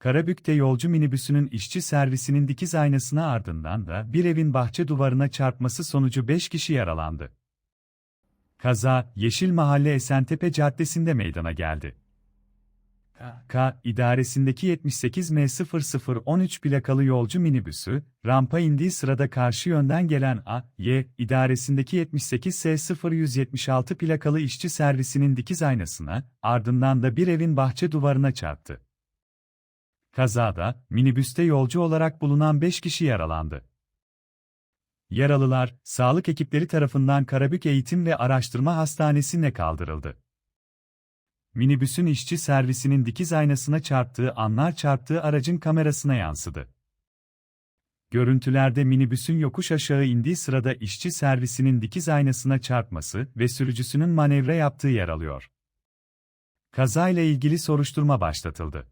Karabük'te yolcu minibüsünün işçi servisinin dikiz aynasına ardından da bir evin bahçe duvarına çarpması sonucu 5 kişi yaralandı. Kaza, Yeşil Mahalle Esentepe Caddesi'nde meydana geldi. K idaresindeki 78M0013 plakalı yolcu minibüsü, rampa indiği sırada karşı yönden gelen A, Y idaresindeki 78S0176 plakalı işçi servisinin dikiz aynasına, ardından da bir evin bahçe duvarına çarptı. Kazada, minibüste yolcu olarak bulunan 5 kişi yaralandı. Yaralılar, sağlık ekipleri tarafından Karabük Eğitim ve Araştırma Hastanesi'ne kaldırıldı. Minibüsün işçi servisinin dikiz aynasına çarptığı anlar çarptığı aracın kamerasına yansıdı. Görüntülerde minibüsün yokuş aşağı indiği sırada işçi servisinin dikiz aynasına çarpması ve sürücüsünün manevra yaptığı yer alıyor. Kazayla ilgili soruşturma başlatıldı.